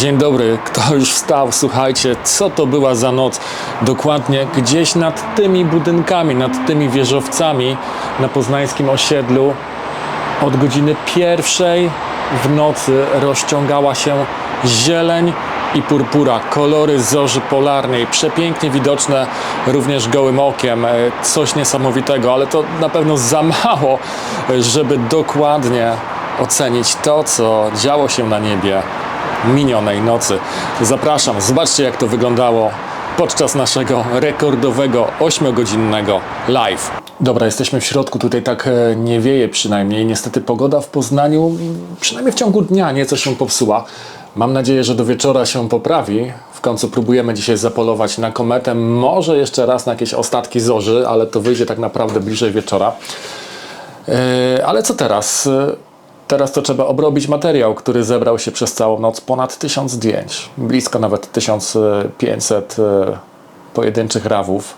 Dzień dobry, kto już wstał? Słuchajcie, co to była za noc? Dokładnie gdzieś nad tymi budynkami, nad tymi wieżowcami na poznańskim osiedlu od godziny pierwszej w nocy rozciągała się zieleń i purpura, kolory zorzy polarnej, przepięknie widoczne również gołym okiem, E, coś niesamowitego, ale to na pewno za mało, e, żeby dokładnie ocenić to, co działo się na niebie minionej nocy. Zapraszam, zobaczcie jak to wyglądało podczas naszego rekordowego 8-godzinnego live. Dobra, jesteśmy w środku, tutaj tak e, nie wieje przynajmniej. Niestety pogoda w Poznaniu, m, przynajmniej w ciągu dnia, nieco się popsuła. Mam nadzieję, że do wieczora się poprawi. W końcu próbujemy dzisiaj zapolować na kometę, może jeszcze raz na jakieś ostatki zorzy, ale to wyjdzie tak naprawdę bliżej wieczora. E, Ale co teraz? Teraz to trzeba obrobić materiał, który zebrał się przez całą noc ponad 1000 zdjęć, blisko nawet 1500 e, pojedynczych rawów.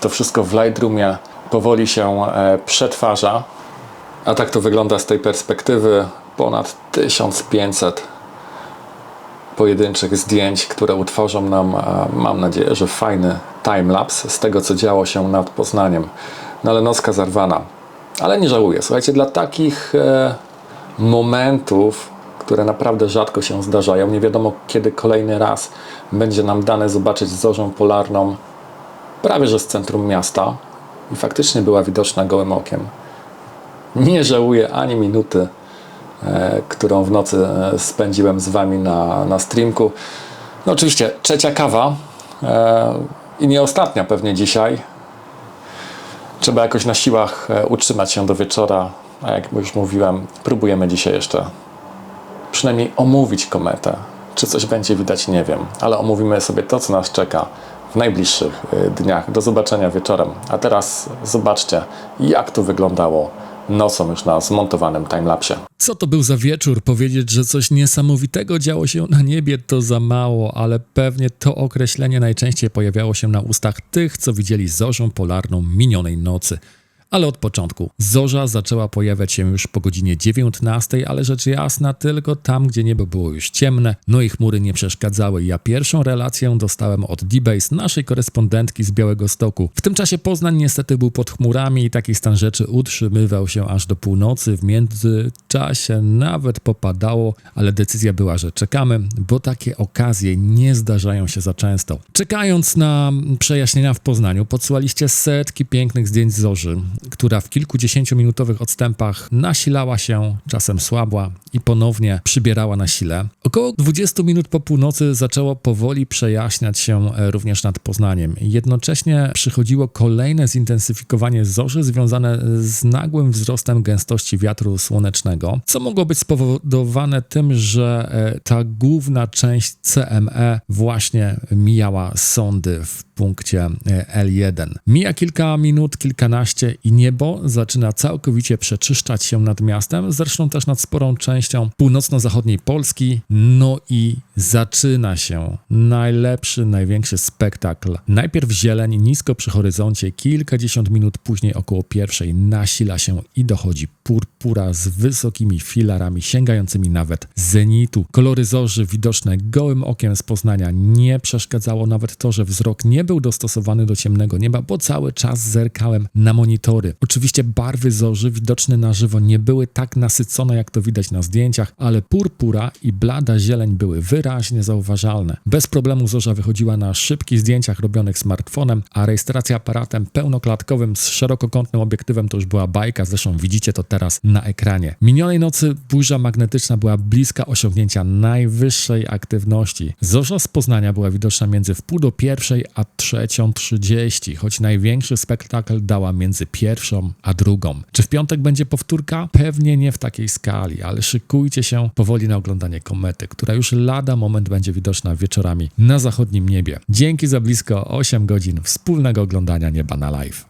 To wszystko w Lightroomie powoli się e, przetwarza. A tak to wygląda z tej perspektywy. Ponad 1500 pojedynczych zdjęć, które utworzą nam, mam nadzieję, że fajny timelapse z tego, co działo się nad Poznaniem. No ale nocka zarwana. Ale nie żałuję. Słuchajcie, dla takich e, momentów, które naprawdę rzadko się zdarzają, nie wiadomo kiedy kolejny raz będzie nam dane zobaczyć zorzę polarną prawie że z centrum miasta i faktycznie była widoczna gołym okiem. Nie żałuję ani minuty, e, którą w nocy e, spędziłem z Wami na, na streamku. No oczywiście trzecia kawa e, i nie ostatnia pewnie dzisiaj. Trzeba jakoś na siłach e, utrzymać się do wieczora, a jak już mówiłem, próbujemy dzisiaj jeszcze przynajmniej omówić kometę. Czy coś będzie widać, nie wiem, ale omówimy sobie to, co nas czeka w najbliższych y, dniach. Do zobaczenia wieczorem. A teraz zobaczcie, jak to wyglądało nocą już na zmontowanym timelapsie. Co to był za wieczór? Powiedzieć, że coś niesamowitego działo się na niebie, to za mało, ale pewnie to określenie najczęściej pojawiało się na ustach tych, co widzieli zorzą polarną minionej nocy. Ale od początku. Zorza zaczęła pojawiać się już po godzinie 19, ale rzecz jasna tylko tam, gdzie niebo było już ciemne, no i chmury nie przeszkadzały. Ja pierwszą relację dostałem od D-Base, naszej korespondentki z Białego Stoku. W tym czasie Poznań niestety był pod chmurami i taki stan rzeczy utrzymywał się aż do północy. W międzyczasie nawet popadało, ale decyzja była, że czekamy, bo takie okazje nie zdarzają się za często. Czekając na przejaśnienia w Poznaniu, podsyłaliście setki pięknych zdjęć zorzy, która w kilkudziesięciominutowych odstępach nasilała się, czasem słabła i ponownie przybierała na sile. Około 20 minut po północy zaczęło powoli przejaśniać się e, również nad Poznaniem. Jednocześnie przychodziło kolejne zintensyfikowanie zorzy związane z nagłym wzrostem gęstości wiatru słonecznego, co mogło być spowodowane tym, że e, ta główna część CME właśnie mijała sondy w punkcie e, L1. Mija kilka minut, kilkanaście i niebo zaczyna całkowicie przeczyszczać się nad miastem, zresztą też nad sporą częścią północno-zachodniej Polski. No i zaczyna się najlepszy, największy spektakl. Najpierw zieleń nisko przy horyzoncie, kilkadziesiąt minut później około pierwszej nasila się i dochodzi purpura z wysokimi filarami sięgającymi nawet zenitu. Kolory zorzy widoczne gołym okiem z Poznania nie przeszkadzało nawet to, że wzrok nie był dostosowany do ciemnego nieba, bo cały czas zerkałem na monitory. Oczywiście barwy zorzy widoczne na żywo nie były tak nasycone, jak to widać na zdjęciach, ale purpura i blada zieleń były wyraźnie zauważalne. Bez problemu zorza wychodziła na szybkich zdjęciach robionych smartfonem, a rejestracja aparatem pełnoklatkowym z szerokokątnym obiektywem to już była bajka, zresztą widzicie to teraz na ekranie. Minionej nocy burza magnetyczna była bliska osiągnięcia najwyższej aktywności. Zorza z Poznania była widoczna między wpół do pierwszej a trzecią trzydzieści, choć największy spektakl dała między pierwszą a drugą. Czy w piątek będzie powtórka? Pewnie nie w takiej skali, ale szykujcie się powoli na oglądanie komety, która już lada moment będzie widoczna wieczorami na zachodnim niebie. Dzięki za blisko 8 godzin wspólnego oglądania nieba na live.